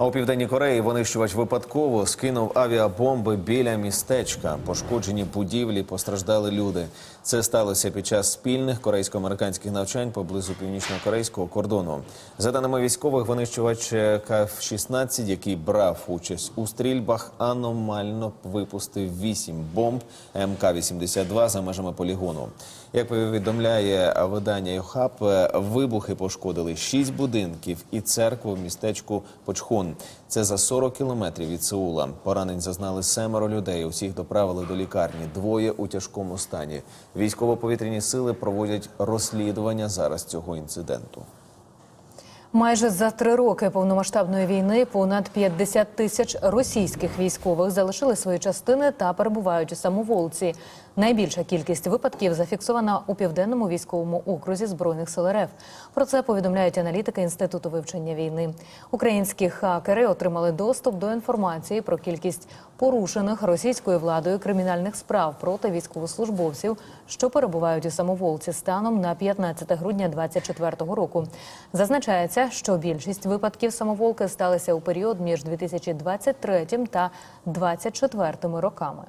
А у південній Кореї винищувач випадково скинув авіабомби біля містечка. Пошкоджені будівлі, постраждали люди. Це сталося під час спільних корейсько-американських навчань поблизу північно-корейського кордону. За даними військових, винищувач КФ-16, який брав участь у стрільбах, аномально випустив вісім бомб МК-82 за межами полігону. Як повідомляє видання Йохаб, вибухи пошкодили шість будинків і церкву в містечку Почхон. Це за 40 кілометрів від Сеула. Поранень зазнали семеро людей. Усіх доправили до лікарні. Двоє у тяжкому стані. Військово-повітряні сили проводять розслідування зараз цього інциденту. Майже за три роки повномасштабної війни понад 50 тисяч російських військових залишили свої частини та перебувають у самоволці. Найбільша кількість випадків зафіксована у південному військовому окрузі збройних сил РФ. Про це повідомляють аналітики інституту вивчення війни. Українські хакери отримали доступ до інформації про кількість порушених російською владою кримінальних справ проти військовослужбовців, що перебувають у самоволці станом на 15 грудня 2024 року. Зазначається, що більшість випадків самоволки сталися у період між 2023 та 2024 роками.